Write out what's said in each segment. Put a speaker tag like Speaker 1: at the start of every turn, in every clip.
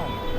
Speaker 1: one.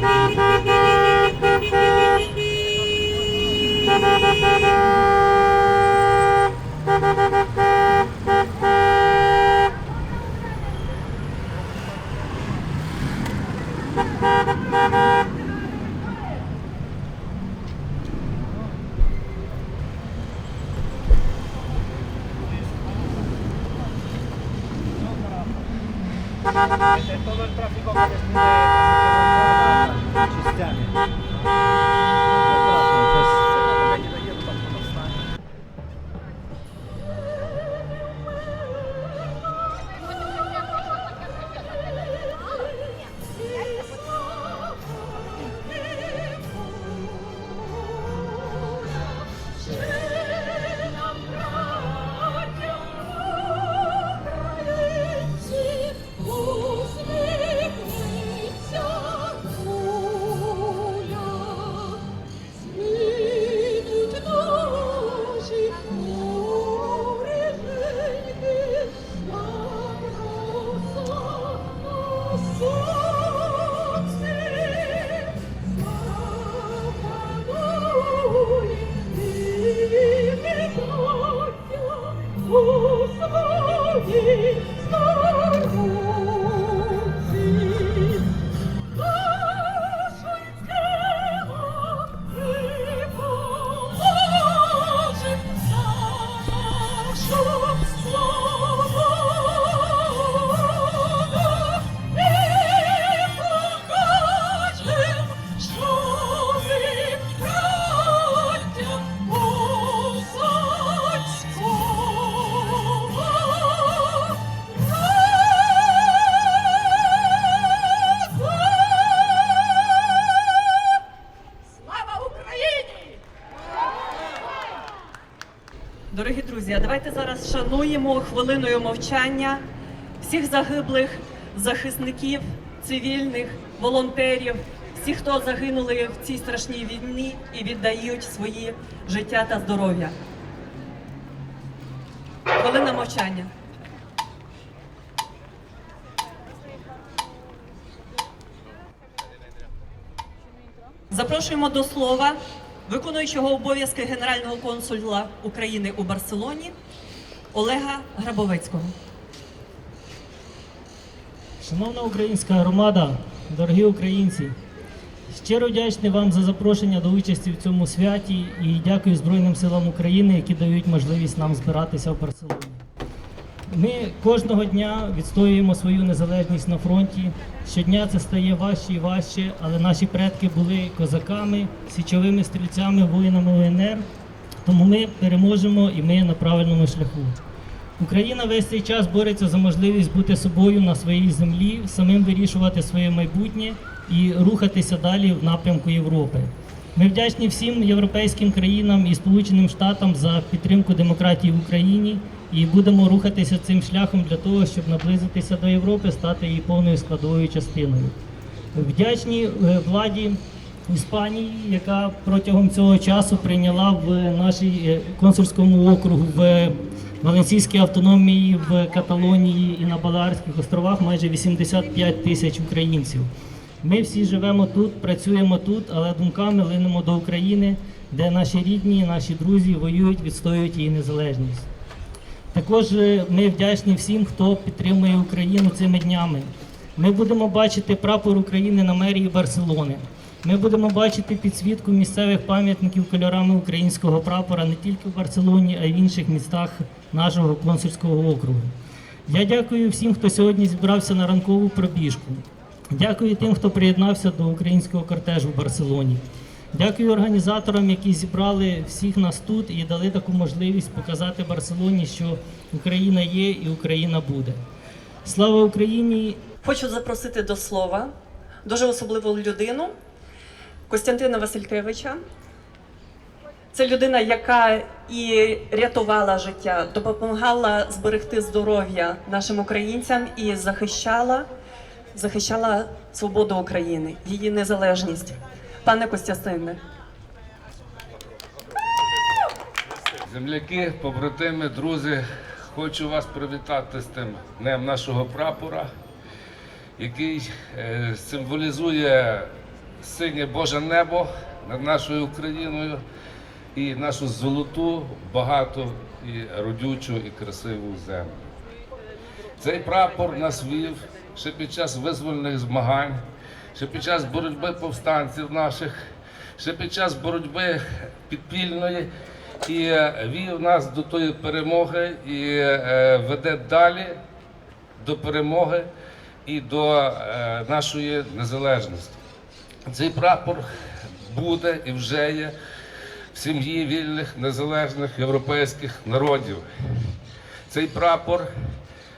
Speaker 1: Música зараз шануємо хвилиною мовчання всіх загиблих захисників, цивільних, волонтерів, всіх, хто загинули в цій страшній війні і віддають свої життя та здоров'я. Хвилина мовчання. Запрошуємо до слова виконуючого обов'язки генерального консула України у Барселоні Олега Грабовецького.
Speaker 2: Шановна українська громада, дорогі українці, щиро вдячний вам за запрошення до участі в цьому святі і дякую Збройним силам України, які дають можливість нам збиратися в Барселоні. Ми кожного дня відстоюємо свою незалежність на фронті. Щодня це стає важче і важче, але наші предки були козаками, січовими стрільцями, воїнами УНР. Тому ми переможемо і ми на правильному шляху. Україна весь цей час бореться за можливість бути собою на своїй землі, самим вирішувати своє майбутнє і рухатися далі в напрямку Європи. Ми вдячні всім європейським країнам і Сполученим Штатам за підтримку демократії в Україні і будемо рухатися цим шляхом для того, щоб наблизитися до Європи, стати її повною складовою частиною. Вдячні е, владі Іспанії, яка протягом цього часу прийняла в нашій е, консульському округу в Валенсійській автономії, в Каталонії і на Баларських островах майже 85 тисяч українців. Ми всі живемо тут, працюємо тут, але думками линемо до України, де наші рідні, наші друзі воюють, відстоюють її незалежність. Також е, ми вдячні всім, хто підтримує Україну цими днями. Ми будемо бачити прапор України на мерії Барселони. Ми будемо бачити підсвітку місцевих пам'ятників кольорами українського прапора не тільки в Барселоні, а й в інших містах нашого консульського округу. Я дякую всім, хто сьогодні зібрався на ранкову пробіжку. Дякую тим, хто приєднався до українського кортежу в Барселоні. Дякую організаторам, які зібрали всіх нас тут і дали таку можливість показати Барселоні, що Україна є і Україна буде. Слава Україні!
Speaker 1: Хочу запросити до слова дуже особливу людину Костянтина Василькевича. Це людина, яка і рятувала життя, допомагала зберегти здоров'я нашим українцям і захищала, захищала свободу України, її незалежність. Пане Костянтине,
Speaker 3: Земляки, побратими, друзі, хочу вас привітати з тим днем нашого прапора, який е, символізує синє Боже небо над нашою Україною і нашу золоту, багату і родючу і красиву землю. Цей прапор нас вів ще під час визвольних змагань, ще під час боротьби повстанців наших, ще під час боротьби підпільної і е, вів нас до тої перемоги і е, веде далі до перемоги і до е, нашої незалежності. Цей прапор буде і вже є в сім'ї вільних незалежних європейських народів. Цей прапор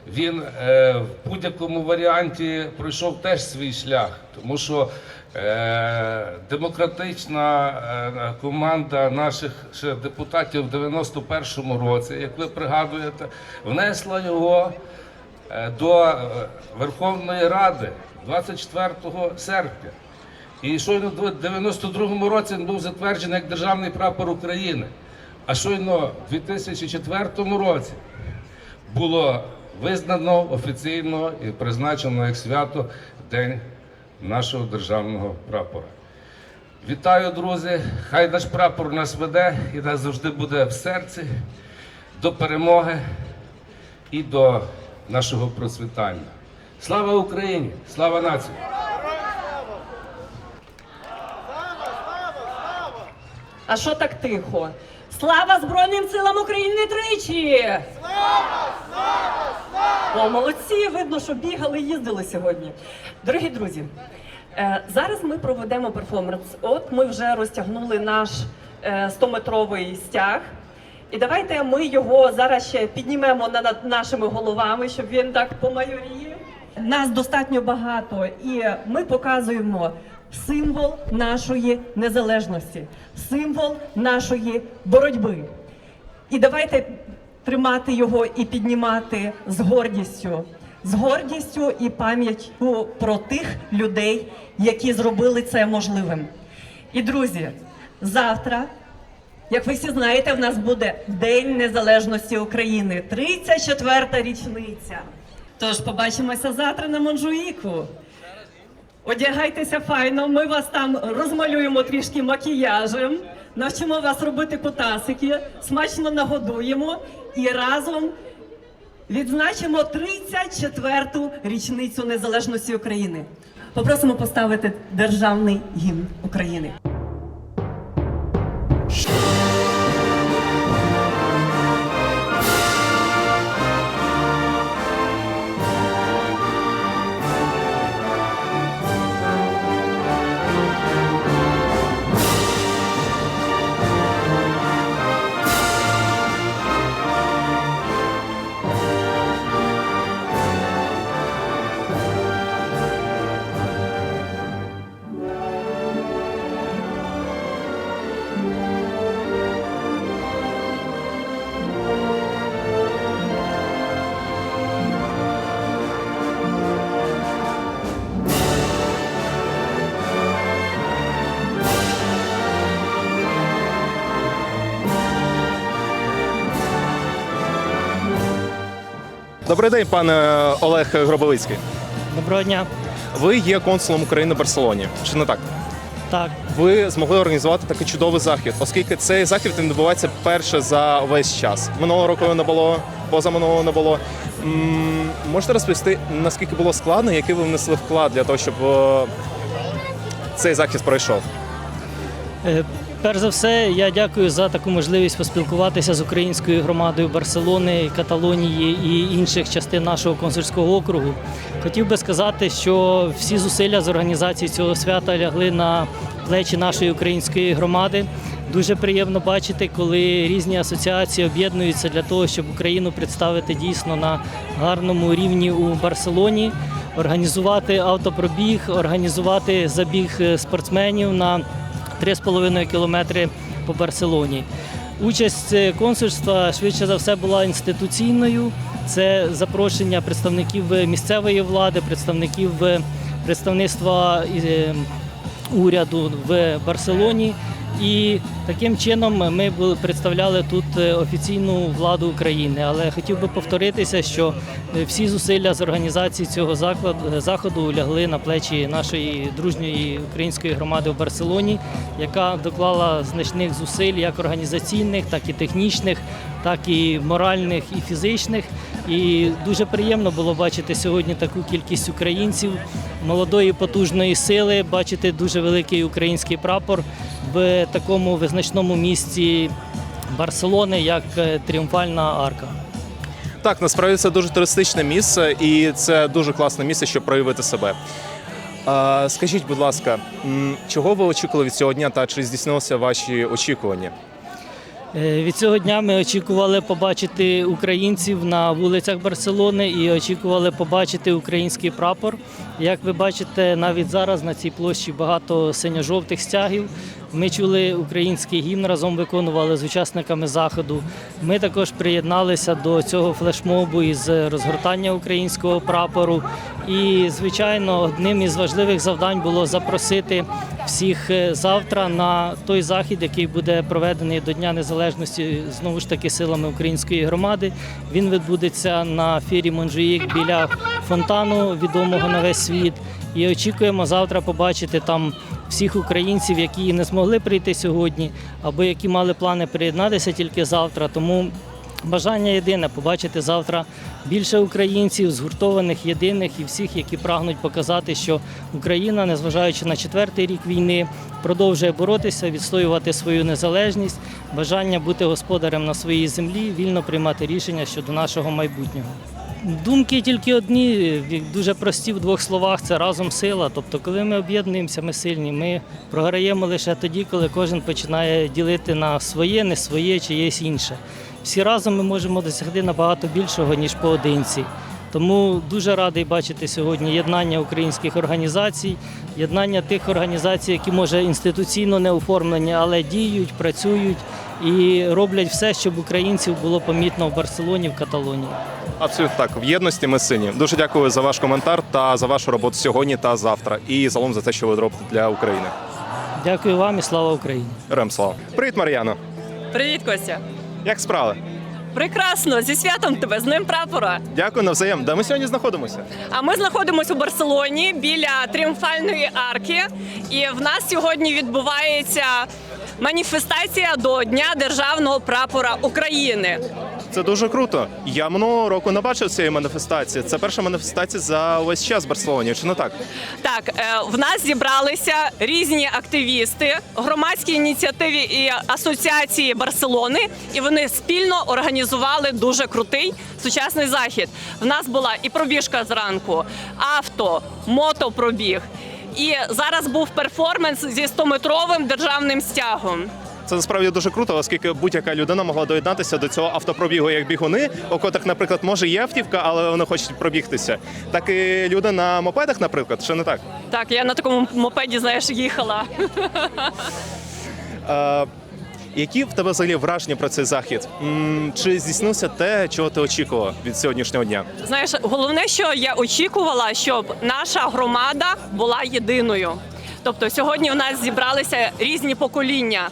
Speaker 3: він е, в будь-якому варіанті пройшов теж свій шлях, тому що е, демократична е, команда наших депутатів в 91-му році, як ви пригадуєте, внесла його е, до е, Верховної Ради 24 серпня. І щойно в 92-му році він був затверджений як державний прапор України. А щойно в 2004 році було визнано офіційно і призначено як свято День нашого державного прапора. Вітаю, друзі! Хай наш прапор нас веде і нас завжди буде в серці до перемоги і до нашого процвітання. Слава Україні! Слава нації!
Speaker 1: А що так тихо? Слава Збройним силам України тричі! Слава! Слава! Слава! О, молодці! Видно, що бігали, їздили сьогодні. Дорогі друзі, е, зараз ми проведемо перформанс. От ми вже розтягнули наш е, 100-метровий стяг. І давайте ми його зараз ще піднімемо на- над нашими головами, щоб він так помайорів. Нас достатньо багато, і ми показуємо символ нашої незалежності, символ нашої боротьби. І давайте тримати його і піднімати з гордістю, з гордістю і пам'яттю про тих людей, які зробили це можливим. І друзі, завтра, як ви всі знаєте, в нас буде День Незалежності України, 34-та річниця. Тож побачимося завтра на Монжуїку. Одягайтеся файно, ми вас там розмалюємо трішки макіяжем, навчимо вас робити кутасики, смачно нагодуємо і разом відзначимо 34-ту річницю незалежності України. Попросимо поставити державний гімн України.
Speaker 4: Добрий день, пане Олег Гробовицький.
Speaker 2: Доброго дня!
Speaker 4: Ви є консулом України в Барселоні. Чи не так?
Speaker 2: Так,
Speaker 4: ви змогли організувати такий чудовий захід, оскільки цей захід він відбувається перше за весь час. Минулого року його не було, позаминулого не було. М, Можете розповісти, наскільки було складно, який ви внесли вклад для того, щоб е, цей захід пройшов?
Speaker 2: Е, Перш за все, я дякую за таку можливість поспілкуватися з українською громадою Барселони, Каталонії і інших частин нашого консульського округу. Хотів би сказати, що всі зусилля з організації цього свята лягли на плечі нашої української громади. Дуже приємно бачити, коли різні асоціації об'єднуються для того, щоб Україну представити дійсно на гарному рівні у Барселоні, організувати автопробіг, організувати забіг е, спортсменів на 3,5 кілометри по Барселоні. Участь е, консульства швидше за все була інституційною. Це запрошення представників е, місцевої влади, представників е, представництва уряду в Барселоні. І таким чином ми представляли тут е, офіційну владу України. Але хотів би повторитися, що е, всі зусилля з організації цього заклад- заходу лягли на плечі нашої дружньої української громади в Барселоні, яка доклала значних зусиль як організаційних, так і технічних, так і моральних і фізичних. І дуже приємно було бачити сьогодні таку кількість українців, молодої потужної сили, бачити дуже великий український прапор в такому визначному місці Барселони, як е, Тріумфальна арка.
Speaker 4: Так, насправді це дуже туристичне місце, і це дуже класне місце, щоб проявити себе. Скажіть, будь ласка, чого ви очікували від цього дня та чи здійснилися ваші очікування?
Speaker 2: Е, Від цього дня ми очікували побачити українців на вулицях Барселони і очікували побачити український прапор. Як ви бачите, навіть зараз на цій площі багато синьо-жовтих стягів. Ми чули український гімн, разом виконували з учасниками заходу. Ми також приєдналися до цього флешмобу із розгортання українського прапору. І, звичайно, одним із важливих завдань було запросити всіх е, завтра на той захід, який буде проведений до Дня Незалежності знову ж таки силами української громади. Він відбудеться на фірі Монжуїк біля фонтану, відомого на весь світ. І очікуємо завтра побачити там всіх українців, які не змогли прийти сьогодні, або які мали плани приєднатися тільки завтра. Тому Бажання єдине побачити завтра більше українців, згуртованих, єдиних і всіх, які прагнуть показати, що Україна, незважаючи на четвертий рік війни, продовжує боротися, відстоювати свою незалежність, бажання бути господарем на своїй землі, вільно приймати рішення щодо нашого майбутнього. Думки тільки одні, дуже прості в двох словах це разом сила. Тобто, коли ми об'єднуємося, ми сильні. Ми програємо лише тоді, коли кожен починає ділити на своє, не своє, чиєсь інше. Всі разом ми можемо досягти набагато більшого, ніж поодинці. Тому дуже радий бачити сьогодні єднання українських організацій, єднання тих організацій, які може інституційно не оформлені, але діють, працюють і роблять все, щоб українців було помітно в Барселоні, в Каталонії.
Speaker 4: Абсолютно так. В єдності ми сині. Дуже дякую за ваш коментар та за вашу роботу сьогодні та завтра. І загалом за те, що ви робите для України.
Speaker 2: Дякую вам і слава Україні!
Speaker 4: Героям слава. Привіт, Мар'яно.
Speaker 1: Привіт, Костя.
Speaker 4: Як справи?
Speaker 1: Прекрасно, зі святом тебе, з ним прапора.
Speaker 4: Дякую навзаєм. Де ми сьогодні знаходимося?
Speaker 1: А ми знаходимося у Барселоні біля тріумфальної арки. І в нас сьогодні відбувається маніфестація до Дня державного прапора України.
Speaker 4: Це дуже круто. Я минулого року не бачив цієї маніфестації. Це перша маніфестація за весь час в Барселоні, чи не так?
Speaker 1: Так, е, в нас зібралися різні активісти, громадські ініціативи і асоціації Барселони, і вони спільно організували дуже крутий сучасний захід. В нас була і пробіжка зранку, авто, мотопробіг. І зараз був перформанс зі 100-метровим державним стягом.
Speaker 4: Це насправді дуже круто, оскільки будь-яка людина могла доєднатися до цього автопробігу як бігуни, у котрих, наприклад, може є автівка, але вони хочуть пробігтися. Так і люди на мопедах, наприклад, чи не так?
Speaker 1: Так, я на такому мопеді, знаєш, їхала.
Speaker 4: Е, які в тебе взагалі враження про цей захід? М, Чи здійснилося те, чого ти очікував від сьогоднішнього дня?
Speaker 1: Знаєш, головне, що я очікувала, щоб наша громада була єдиною. Тобто сьогодні у нас зібралися різні покоління.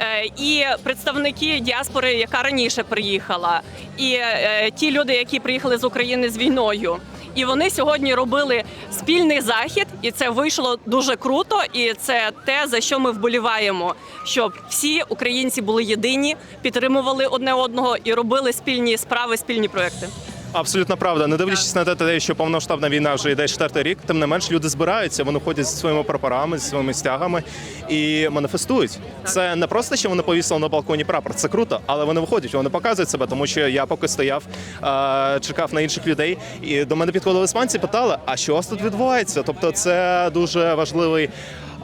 Speaker 1: Е, І представники діаспори, яка раніше приїхала, і е, ті люди, які приїхали з України з війною. І вони сьогодні робили спільний захід
Speaker 5: І це вийшло дуже круто, і це те, за що ми вболіваємо, щоб всі українці були єдині, підтримували одне одного і робили спільні справи, спільні проекти.
Speaker 4: Абсолютно правда. Не дивлячись на те, що повноштабна війна вже йде четвертий рік, тим не менш люди збираються, вони ходять зі своїми прапорами, зі своїми стягами і маніфестують. Це не просто, що вони повісили на балконі прапор, це круто, але вони виходять, вони показують себе, тому що я поки стояв, е, чекав на інших людей, і до мене підходили іспанці, питали, а що у вас тут відбувається? Тобто, це дуже важливий.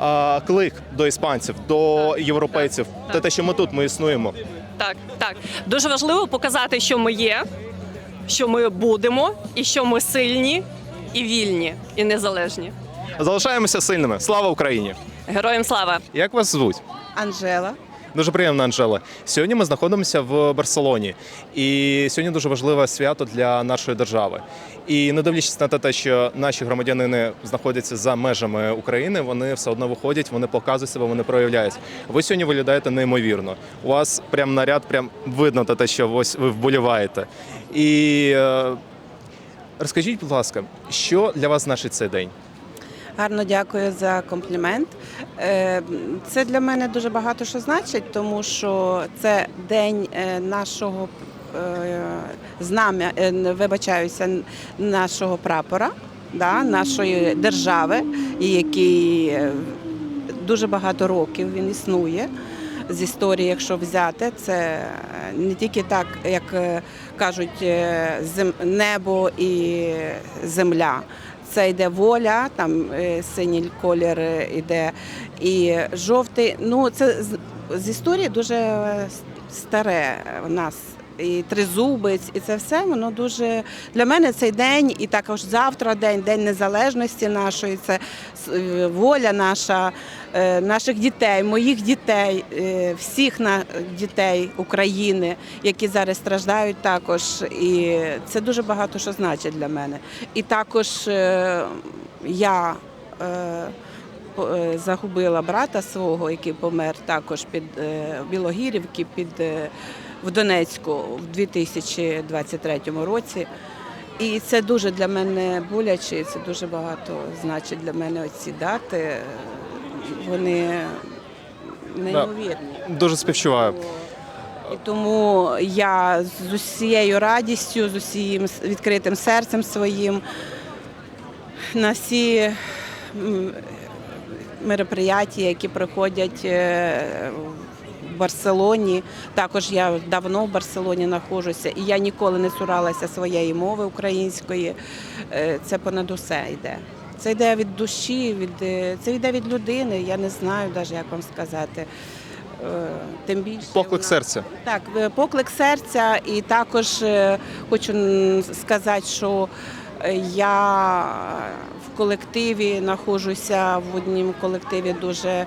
Speaker 4: е, Клик до іспанців, до європейців, те, що ми тут, ми існуємо.
Speaker 5: Так, так. Дуже важливо показати, що ми є, що ми будемо, і що ми сильні, і вільні, і незалежні.
Speaker 4: Залишаємося сильними. Слава Україні!
Speaker 5: Героям слава!
Speaker 4: Як вас звуть?
Speaker 6: Анжела.
Speaker 4: Дуже приємно, Анжела. Сьогодні ми знаходимося в Барселоні, і сьогодні дуже важливе свято для нашої держави. І не дивлячись на те, що наші громадянини знаходяться за межами України, вони все одно виходять, вони показують себе, вони проявляють. Ви сьогодні виглядаєте неймовірно. У вас прям наряд, прям видно те, що ось ви вболіваєте. І е, розкажіть, будь ласка, що для вас значить цей день?
Speaker 6: Гарно дякую за комплімент. Е, Це для мене дуже багато що значить, тому що це день е, нашого е, знам'я, вибачаюся, нашого прапора, да, нашої держави, який дуже багато років він існує. З історії, якщо взяти, це не тільки так, як кажуть, небо і земля. Це йде воля, там е, синій колір е, йде, і жовтий. Ну це з, історії дуже е, старе в нас. І тризубець, і це все воно дуже для мене цей день, і також завтра день, день незалежності нашої. Це е, воля наша, е, наших дітей, моїх дітей, е, всіх дітей України, які зараз страждають також. І це дуже багато що значить для мене. І також я. Загубила брата свого, який помер також під Білогірівки, під в Донецьку в 2023 році. І це дуже для мене боляче, і це дуже багато значить для мене оці дати. Вони неймовірні.
Speaker 4: Дуже співчуваю.
Speaker 6: І тому я з усією радістю, з усім відкритим серцем своїм на всі мероприятия, які проходять е, в Барселоні. Також я давно в Барселоні знаходжуся, і я ніколи не цуралася своєї мови української. Е, Це понад усе йде. Це йде від душі, від е, це йде від людини. Я не знаю навіть, як вам сказати. Е, Тим більше
Speaker 4: Поклик
Speaker 6: вона-
Speaker 4: серця.
Speaker 6: так, поклик серця, і також хочу сказати, що я в колективі знаходжуся в однім колективі дуже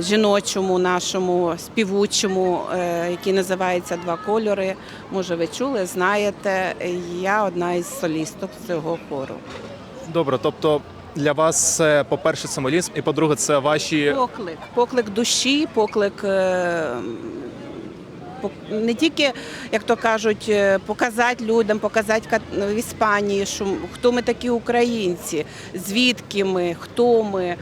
Speaker 6: жіночому, нашому співучому, е, який називається Два кольори. Може, ви чули, знаєте. Я одна із солісток цього хору.
Speaker 4: Добре, тобто для вас це, по-перше, символізм, і по-друге, це ваші
Speaker 6: Поклик, поклик душі, поклик е, не тільки, як то кажуть, е, показати людям, показати в Іспанії, що хто ми такі українці, звідки ми, хто ми.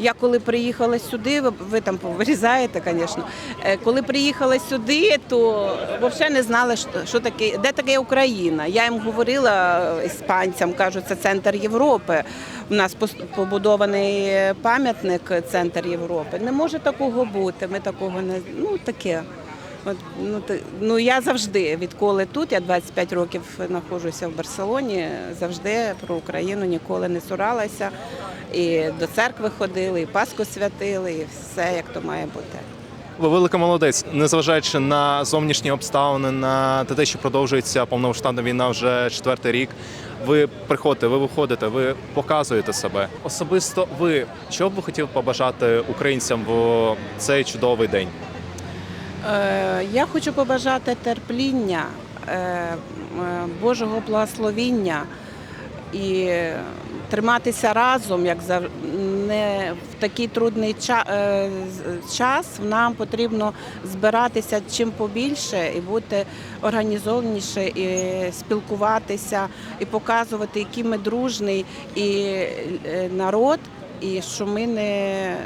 Speaker 6: Я коли приїхала сюди, ви, ви там вирізаєте, звісно. Е, Коли приїхала сюди, то взагалі не знала, що, що таке, де таке Україна. Я їм говорила іспанцям, кажу, це центр Європи. У нас побудований пам'ятник центр Європи. Не може такого бути. Ми такого не ну таке. От, ну, ти- ну я завжди, відколи тут, я 25 років знаходжуся в Барселоні, завжди про Україну ніколи не цуралася. І до церкви ходили, і Пасху святили, і все як то має бути.
Speaker 4: ви велика молодець, незважаючи на зовнішні обставини, на те, що продовжується повномасштабна війна вже четвертий рік. Ви приходите, ви виходите, ви показуєте себе. Особисто ви що б ви хотіли побажати українцям в цей чудовий день?
Speaker 6: Е, Я хочу побажати терпління, е, Божого благословіння і триматися разом, як не в такий трудний е, час. Нам потрібно збиратися чим побільше і бути організованіше, і спілкуватися, і показувати, який ми дружний і народ. і що ми не,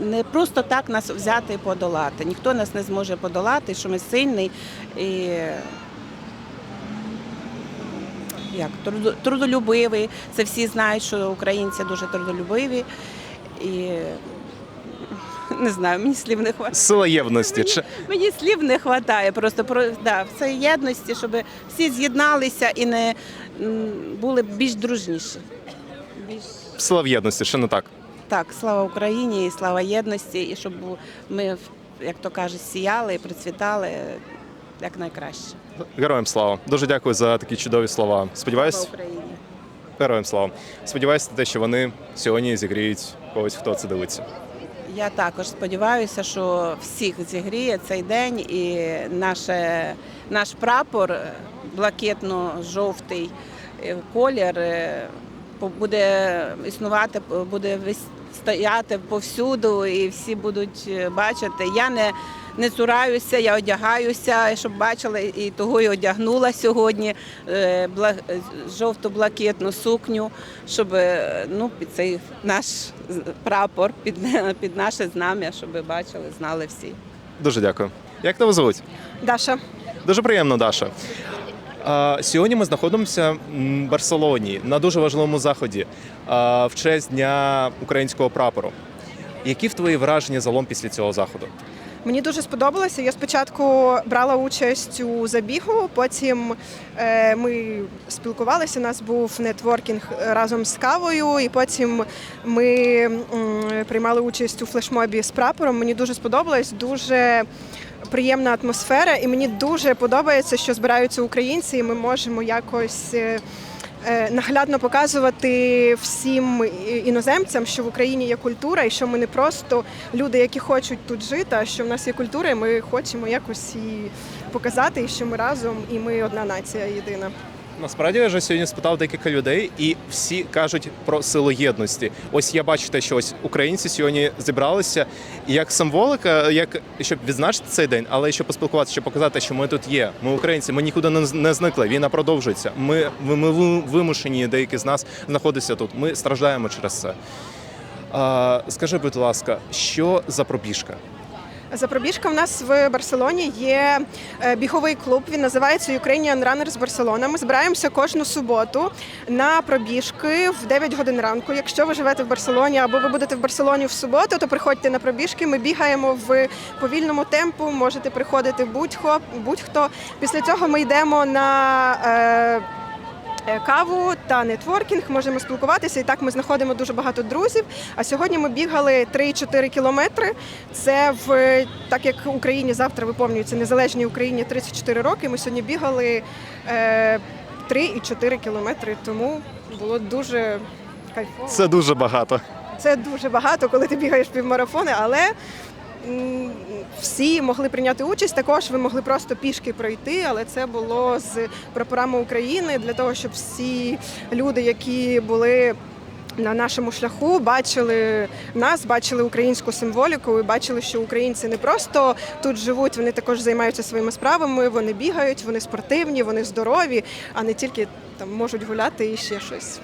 Speaker 6: не просто так нас взяти і подолати. Ніхто нас не зможе подолати, що ми сильний і як, трудо- трудолюбивий. Це всі знають, що українці дуже трудолюбиві. І не знаю, мені слів не вистачає.
Speaker 4: Сила єдності. Чи
Speaker 6: Мені слів не вистачає. Просто про да, це єдності, щоб всі з'єдналися і не були більш дружніші. Більш
Speaker 4: сила в єдності, чи не так?
Speaker 6: Так, слава Україні і слава єдності, і щоб ми, як то кажуть, сіяли і процвітали як найкраще.
Speaker 4: Героям слава. Дуже дякую за такі чудові слова.
Speaker 6: Слава Україні.
Speaker 4: героям слава. Сподіваюся, на те, що вони сьогодні зігріють когось, хто це дивиться.
Speaker 6: Я також сподіваюся, що всіх зігріє цей день і наше, наш прапор е, блакитно-жовтий е, колір е, по- буде існувати, п- буде вис- стояти повсюду, і всі будуть е, бачити. Я не, не цураюся, я одягаюся, щоб бачили, і того і одягнула сьогодні е, бла- е, жовто-блакитну сукню, щоб ну, під цей наш прапор, під, під наше знам'я, щоб бачили, знали всі.
Speaker 4: Дуже дякую. Як тебе звуть?
Speaker 7: Даша,
Speaker 4: Дуже приємно, Даша. Сьогодні ми знаходимося в Барселоні на дуже важливому заході в честь Дня українського прапору. Які в твої враження залом після цього заходу?
Speaker 7: мені дуже сподобалося. Я спочатку брала участь у забігу, потім е, ми спілкувалися. У нас був нетворкінг разом з кавою, і потім ми приймали участь у флешмобі з прапором. Мені дуже сподобалось, дуже приємна атмосфера, і мені дуже подобається, що збираються українці, і ми можемо якось. е, е, Наглядно показувати всім іноземцям, що в Україні є культура, і що ми не просто люди, які хочуть тут жити, а що в нас є культура, і ми хочемо якось її показати, і що ми разом, і ми одна нація єдина.
Speaker 4: Насправді я вже сьогодні спитав декілька людей, і всі кажуть про силу єдності. Ось я бачу те, що ось українці сьогодні зібралися, як символика, як щоб відзначити цей день, але щоб поспілкуватися, щоб показати, що ми тут є. Ми українці, ми нікуди не, не зникли. Війна продовжується. Ми, ми, ми вимушені, деякі з нас знаходитися тут. Ми страждаємо через це. А, скажи, будь ласка, що за пробіжка?
Speaker 7: За пробіжка в нас в Барселоні є е, біговий клуб. Він називається Ukrainian Runners Barcelona. Ми збираємося кожну суботу на пробіжки в 9 годин ранку. Якщо ви живете в Барселоні або ви будете в Барселоні в суботу, то приходьте на пробіжки. Ми бігаємо в повільному темпу. Можете приходити будь-хто. будь-хто. Після цього ми йдемо на. Е, Каву та нетворкінг можемо спілкуватися, і так ми знаходимо дуже багато друзів. А сьогодні ми бігали 3-4 кілометри. Це в так як в Україні завтра виповнюється незалежній Україні 34 роки. Ми сьогодні бігали е, 3-4 кілометри. Тому було дуже кайфово.
Speaker 4: Це дуже багато.
Speaker 7: Це дуже багато, коли ти бігаєш півмарафони, але всі могли прийняти участь. Також ви могли просто пішки пройти, але це було з прапорами України для того, щоб всі люди, які були. На нашому шляху бачили нас, бачили українську символіку і бачили, що українці не просто тут живуть, вони також займаються своїми справами, вони бігають, вони спортивні, вони здорові, а не тільки там можуть гуляти і ще щось.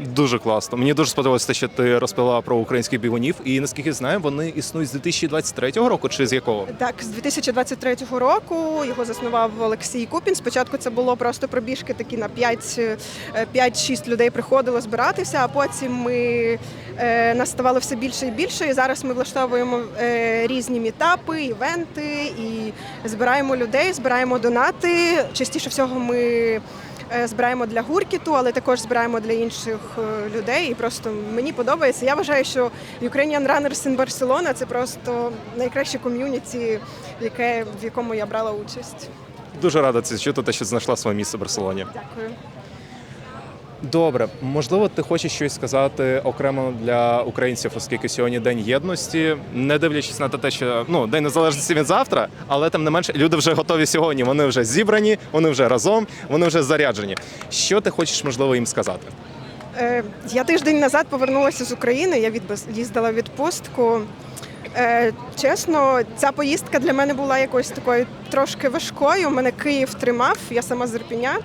Speaker 4: Дуже класно. Мені дуже сподобалося те, що ти розповіла про українських бігунів. І наскільки знаю, вони існують з 2023 року чи з якого?
Speaker 7: Так, з 2023 року його заснував Олексій Купін. Спочатку це було просто пробіжки такі на 5, е, 5-6 людей приходило збиратися, а потім ми е, нас все більше і більше. І зараз ми влаштовуємо е, різні мітапи, івенти і збираємо людей, збираємо донати. Частіше всього ми. Е, Збираємо для гуркіту, але також збираємо для інших е, людей. І просто мені подобається. Я вважаю, що Ukrainian Runners in Barcelona – це просто найкраще ком'юніті, яке в якому я брала участь.
Speaker 4: Дуже рада це чути, що знайшла своє місце в Барселоні.
Speaker 7: Дякую.
Speaker 4: Добре, можливо, ти хочеш щось сказати окремо для українців, оскільки сьогодні день єдності, не дивлячись на те, що ну день незалежності від завтра, але тим не менше люди вже готові сьогодні. Вони вже зібрані, вони вже разом, вони вже заряджені. Що ти хочеш можливо їм сказати?
Speaker 7: Е, Я тиждень назад повернулася з України. Я відбез- їздила відпустку. Е, Чесно, ця поїздка для мене була якось такою трошки важкою. Мене Київ тримав, я сама з Ірпеня.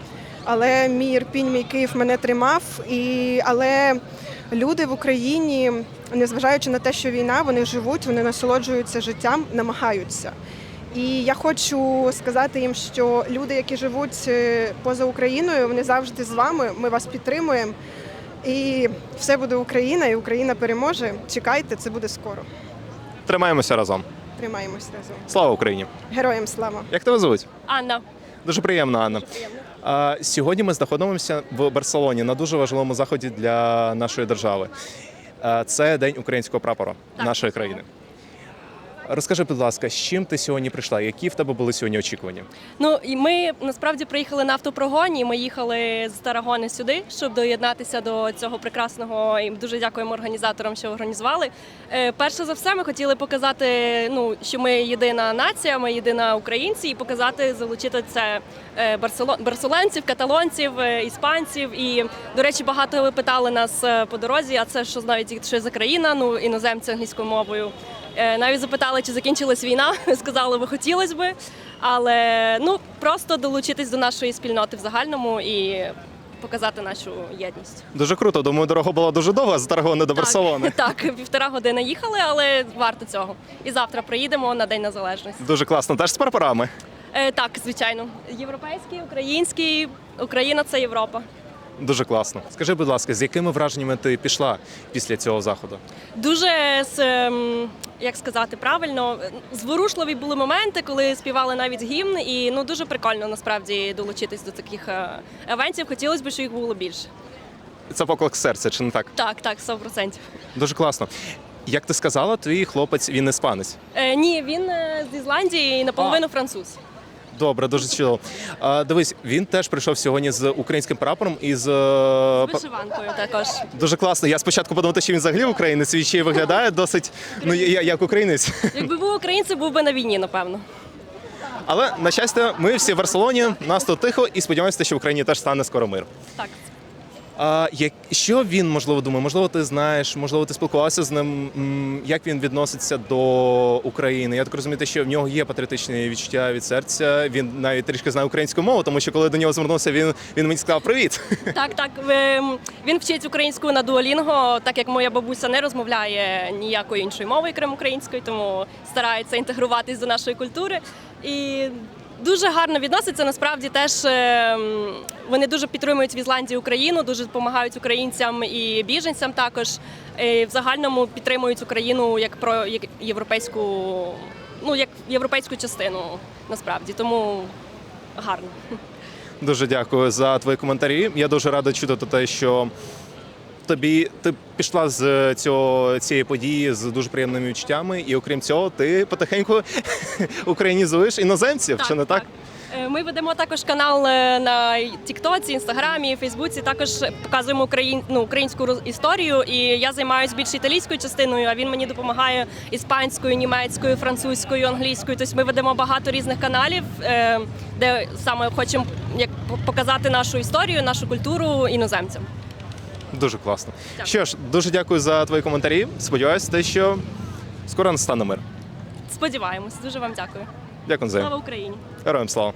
Speaker 7: Але мій Ірпінь, мій Київ мене тримав. І, але люди в Україні, незважаючи на те, що війна, вони живуть, вони насолоджуються життям, намагаються. І я хочу сказати їм, що люди, які живуть е, поза Україною, вони завжди з вами. Ми вас підтримуємо. І все буде Україна, і Україна переможе. Чекайте, це буде скоро.
Speaker 4: Тримаємося разом.
Speaker 7: Тримаємось разом.
Speaker 4: Слава Україні!
Speaker 7: Героям слава!
Speaker 4: Як тебе звуть?
Speaker 5: Анна.
Speaker 4: Дуже приємно, Анна. А, сьогодні ми знаходимося в Барселоні на дуже важливому заході для нашої держави. Це День українського прапора нашої країни. Розкажи, будь ласка, з чим ти сьогодні прийшла? Які в тебе були сьогодні очікування?
Speaker 8: Ну і ми насправді приїхали на автопрогоні. Ми їхали з Тарагони сюди, щоб доєднатися до цього прекрасного. І дуже дякуємо організаторам, що організували. Е, Перше за все, ми хотіли показати, ну що ми єдина нація, ми єдина українці, і показати, залучити це е, барсело- барселонців, каталонців, е, іспанців. І до речі, багато питали нас е, по дорозі. А це що знають, що за країна? Ну іноземці англійською мовою. Е, Навіть запитали, чи закінчилась війна. Сказали, би хотілося би. Але ну просто долучитись до нашої спільноти в загальному і показати нашу єдність.
Speaker 4: Дуже круто. Думаю, дорога була дуже довга з Тарагони до Барселони.
Speaker 8: Так, так, півтора години їхали, але варто цього. І завтра приїдемо на День Незалежності.
Speaker 4: Дуже класно. Теж з прапорами.
Speaker 8: Е, так, звичайно, європейський, український, Україна це Європа.
Speaker 4: Дуже класно. Скажи, будь ласка, з якими враженнями ти пішла після цього заходу?
Speaker 8: Дуже з, ем, як сказати правильно, зворушливі були моменти, коли співали навіть гімн, і ну дуже прикольно насправді долучитись до таких е, евентів. Хотілося б, щоб їх було більше.
Speaker 4: Це поклик серця, чи не так?
Speaker 8: Так, так, 100%.
Speaker 4: Дуже класно. Як ти сказала, твій хлопець він іспанець.
Speaker 8: Е, ні, він е, з Ісландії і наполовину француз.
Speaker 4: Добре, дуже чудово. А, дивись, він теж прийшов сьогодні з українським прапором і з е, па-
Speaker 8: Вишиванкою також.
Speaker 4: дуже класно. Я спочатку подумав, що він взагалі українець, він ще й виглядає досить ну я- як українець.
Speaker 8: Якби був українцем, був би на війні, напевно.
Speaker 4: Але на щастя, ми всі в Барселоні, нас тут тихо, і сподіваємося, що в Україні теж стане скоро мир.
Speaker 8: Так.
Speaker 4: А як що він можливо думає? Можливо, ти знаєш, можливо, ти спілкувався з ним. Як він відноситься до України? Я так розумію, що в нього є патріотичні відчуття від серця. Він навіть трішки знає українську мову, тому що коли до нього звернувся, він він мені сказав привіт.
Speaker 8: Так, так. Він вчить українську на дуолінго, так як моя бабуся не розмовляє ніякої іншої мови, крім української, тому старається інтегруватись до нашої культури. І дуже гарно відноситься. Насправді теж ем, вони дуже підтримують в Ізландії Україну, дуже допомагають українцям і біженцям також. І в загальному підтримують Україну як про як європейську, ну як європейську частину насправді. Тому гарно.
Speaker 4: Дуже дякую за твої коментарі. Я дуже радий чути те, що тобі ти пішла з цього цієї події з дуже приємними відчуттями, і окрім цього, ти потихеньку українізуєш іноземців, чи не так?
Speaker 8: Е, Ми ведемо також канал е, на Тіктоці, Інстаграмі, Фейсбуці. Також показуємо україн... ну, українську історію. І я займаюся більше італійською частиною, а він мені допомагає іспанською, німецькою, французькою, англійською. Тобто ми ведемо багато різних каналів, е, де саме хочемо як показати нашу історію, нашу культуру іноземцям.
Speaker 4: Дуже класно.
Speaker 8: Дякую.
Speaker 4: Що ж, дуже дякую за твої коментарі. Сподіваюся, те, що скоро настане мир.
Speaker 8: Сподіваємось, дуже вам дякую.
Speaker 4: Дякую
Speaker 8: Слава Україні!
Speaker 4: героям слава.